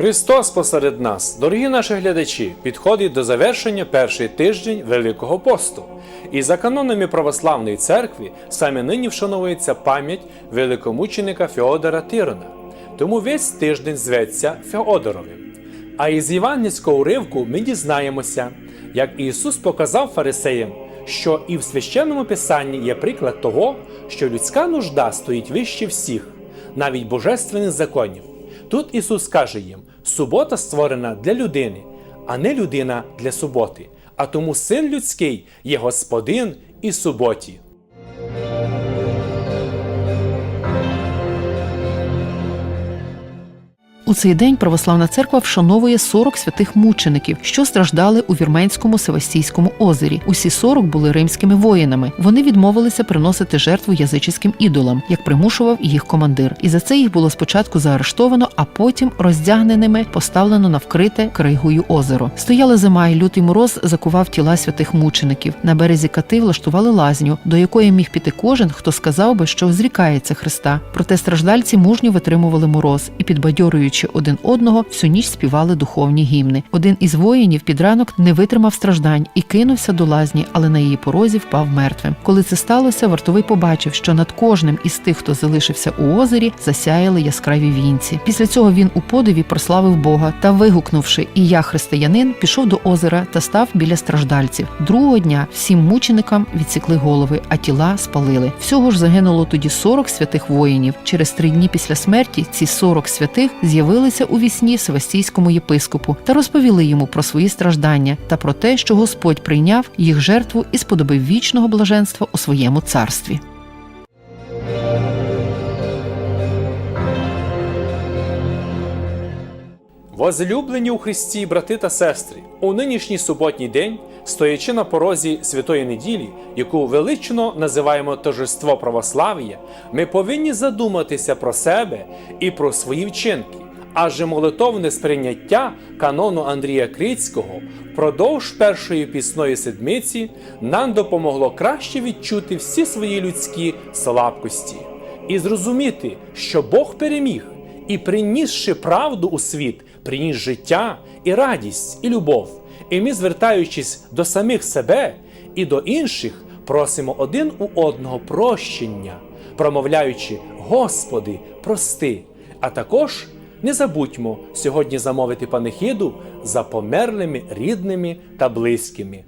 Христос посеред нас, дорогі наші глядачі, підходить до завершення перший тиждень Великого посту. І за канонами Православної церкви саме нині вшановується пам'ять великомученика Феодора Тирона. Тому весь тиждень зветься Феодоровим. А із євангельського уривку ми дізнаємося, як Ісус показав фарисеям, що і в священному писанні є приклад того, що людська нужда стоїть вище всіх, навіть божественних законів. Тут Ісус каже їм: субота створена для людини, а не людина для суботи. А тому син людський є Господин і суботі. У цей день православна церква вшановує 40 святих мучеників, що страждали у вірменському Севастійському озері. Усі 40 були римськими воїнами. Вони відмовилися приносити жертву язичницьким ідолам, як примушував їх командир. І за це їх було спочатку заарештовано, а потім роздягненими поставлено на вкрите кригою озеро. Стояла зима, і лютий мороз закував тіла святих мучеників. На березі кати влаштували лазню, до якої міг піти кожен, хто сказав би, що зрікається Христа. Проте страждальці мужньо витримували мороз і, підбадьорюючи один одного, всю ніч співали духовні гімни. Один із воїнів під ранок не витримав страждань і кинувся до лазні, але на її порозі впав мертвим. Коли це сталося, вартовий побачив, що над кожним із тих, хто залишився у озері, засяяли яскраві вінці. Після цього він у подиві прославив Бога та, вигукнувши І я християнин, пішов до озера та став біля страждальців. Другого дня всім мученикам відсікли голови, а тіла спалили. Всього ж загинуло тоді 40 святих воїнів. Через три дні після смерті ці 40 святих з'явилися у вісні Севастійському єпископу та розповіли йому про свої страждання та про те, що Господь прийняв їх жертву і сподобив вічного блаженства у своєму царстві. Возлюблені у Христі, брати та сестри, у нинішній суботній день, стоячи на порозі святої неділі, яку велично називаємо торжество православ'я, ми повинні задуматися про себе і про свої вчинки. Адже молитовне сприйняття канону Андрія Крицького впродовж першої пісної седмиці нам допомогло краще відчути всі свої людські слабкості і зрозуміти, що Бог переміг і принісши правду у світ, приніс життя і радість, і любов. І ми, звертаючись до самих себе і до інших, просимо один у одного прощення, промовляючи Господи, прости. А також не забудьмо сьогодні замовити панихіду за померлими рідними та близькими.